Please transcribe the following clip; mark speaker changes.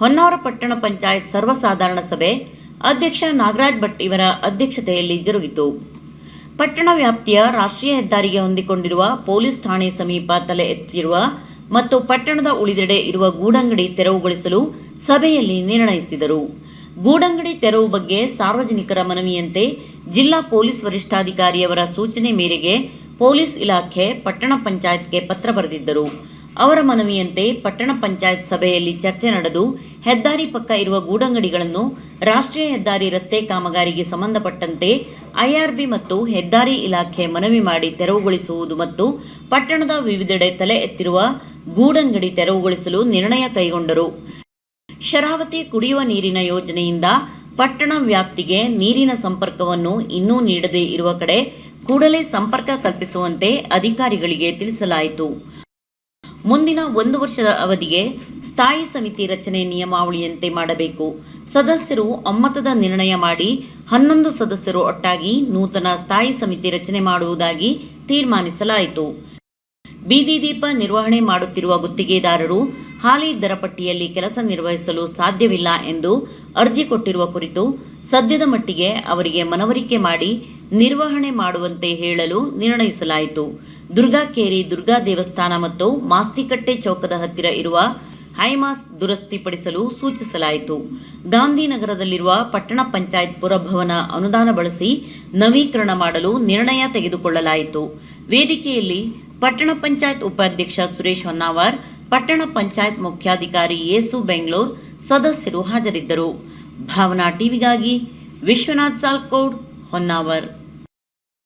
Speaker 1: ಹೊನ್ನಾವರ ಪಟ್ಟಣ ಪಂಚಾಯತ್ ಸರ್ವಸಾಧಾರಣ ಸಭೆ ಅಧ್ಯಕ್ಷ ನಾಗರಾಜ್ ಭಟ್ ಇವರ ಅಧ್ಯಕ್ಷತೆಯಲ್ಲಿ ಜರುಗಿತು. ಪಟ್ಟಣ ವ್ಯಾಪ್ತಿಯ ರಾಷ್ಟ್ರೀಯ ಹೆದ್ದಾರಿಗೆ ಹೊಂದಿಕೊಂಡಿರುವ ಪೊಲೀಸ್ ಠಾಣೆ ಸಮೀಪ ತಲೆ ಎತ್ತಿರುವ ಮತ್ತು ಪಟ್ಟಣದ ಉಳಿದೆಡೆ ಇರುವ ಗೂಡಂಗಡಿ ತೆರವುಗೊಳಿಸಲು ಸಭೆಯಲ್ಲಿ ನಿರ್ಣಯಿಸಿದರು. ಗೂಡಂಗಡಿ ತೆರವು ಬಗ್ಗೆ ಸಾರ್ವಜನಿಕರ ಮನವಿಯಂತೆ ಜಿಲ್ಲಾ ಪೊಲೀಸ್ ವರಿಷ್ಠಾಧಿಕಾರಿಯವರ ಸೂಚನೆ ಮೇರೆಗೆ ಪೊಲೀಸ್ ಇಲಾಖೆ ಪಟ್ಟಣ ಪಂಚಾಯತ್ಗೆ ಪತ್ರ ಬರೆದಿದ್ದರು. ಅವರ ಮನವಿಯಂತೆ ಪಟ್ಟಣ ಪಂಚಾಯತ್ ಸಭೆಯಲ್ಲಿ ಚರ್ಚೆ ನಡೆದು ಹೆದ್ದಾರಿ ಪಕ್ಕ ಇರುವ ಗೂಡಂಗಡಿಗಳನ್ನು ರಾಷ್ಟ್ರೀಯ ಹೆದ್ದಾರಿ ರಸ್ತೆ ಕಾಮಗಾರಿಗೆ ಸಂಬಂಧಪಟ್ಟಂತೆ ಐಆರ್ಬಿ ಮತ್ತು ಹೆದ್ದಾರಿ ಇಲಾಖೆ ಮನವಿ ಮಾಡಿ ತೆರವುಗೊಳಿಸುವುದು ಮತ್ತು ಪಟ್ಟಣದ ವಿವಿಧೆಡೆ ತಲೆ ಎತ್ತಿರುವ ಗೂಡಂಗಡಿ ತೆರವುಗೊಳಿಸಲು ನಿರ್ಣಯ ಕೈಗೊಂಡರು. ಶರಾವತಿ ಕುಡಿಯುವ ನೀರಿನ ಯೋಜನೆಯಿಂದ ಪಟ್ಟಣ ವ್ಯಾಪ್ತಿಗೆ ನೀರಿನ ಸಂಪರ್ಕವನ್ನು ಇನ್ನೂ ನೀಡದೇ ಇರುವ ಕಡೆ ಕೂಡಲೇ ಸಂಪರ್ಕ ಕಲ್ಪಿಸುವಂತೆ ಅಧಿಕಾರಿಗಳಿಗೆ ತಿಳಿಸಲಾಯಿತು. ಮುಂದಿನ ಒಂದು ವರ್ಷದ ಅವಧಿಗೆ ಸ್ಥಾಯಿ ಸಮಿತಿ ರಚನೆ ನಿಯಮಾವಳಿಯಂತೆ ಮಾಡಬೇಕು. ಸದಸ್ಯರು ಒಮ್ಮತದ ನಿರ್ಣಯ ಮಾಡಿ ಹನ್ನೊಂದು ಸದಸ್ಯರು ಒಟ್ಟಾಗಿ ನೂತನ ಸ್ಥಾಯಿ ಸಮಿತಿ ರಚನೆ ಮಾಡುವುದಾಗಿ ತೀರ್ಮಾನಿಸಲಾಯಿತು. ಬೀದಿ ದೀಪ ನಿರ್ವಹಣೆ ಮಾಡುತ್ತಿರುವ ಗುತ್ತಿಗೆದಾರರು ಹಾಲಿ ದರಪಟ್ಟಿಯಲ್ಲಿ ಕೆಲಸ ನಿರ್ವಹಿಸಲು ಸಾಧ್ಯವಿಲ್ಲ ಎಂದು ಅರ್ಜಿ ಕೊಟ್ಟಿರುವ ಕುರಿತು ಸದ್ಯದ ಮಟ್ಟಿಗೆ ಅವರಿಗೆ ಮನವರಿಕೆ ಮಾಡಿ ನಿರ್ವಹಣೆ ಮಾಡುವಂತೆ ಹೇಳಲು ನಿರ್ಣಯಿಸಲಾಯಿತು. ದುರ್ಗಾಕೇರಿ ದುರ್ಗಾ ದೇವಸ್ಥಾನ ಮತ್ತು ಮಾಸ್ತಿಕಟ್ಟೆ ಚೌಕದ ಹತ್ತಿರ ಇರುವ ಹೈಮಾಸ್ ದುರಸ್ತಿಪಡಿಸಲು ಸೂಚಿಸಲಾಯಿತು. ಗಾಂಧಿನಗರದಲ್ಲಿರುವ ಪಟ್ಟಣ ಪಂಚಾಯತ್ ಪುರಭವನ ಅನುದಾನ ಬಳಸಿ ನವೀಕರಣ ಮಾಡಲು ನಿರ್ಣಯ ತೆಗೆದುಕೊಳ್ಳಲಾಯಿತು. ವೇದಿಕೆಯಲ್ಲಿ ಪಟ್ಟಣ ಪಂಚಾಯತ್ ಉಪಾಧ್ಯಕ್ಷ ಸುರೇಶ್ ಹೊನ್ನಾವರ್, ಪಟ್ಟಣ ಪಂಚಾಯತ್ ಮುಖ್ಯಾಧಿಕಾರಿ ಯೇಸು ಬೆಂಗಳೂರು ಸದಸ್ಯರು ಹಾಜರಿದ್ದರು. ಭಾವನಾ ಟಿವಿಗಾಗಿ ವಿಶ್ವನಾಥ್ ಸಾಲ್ಕೋಡ್, ಹೊನ್ನಾವರ್.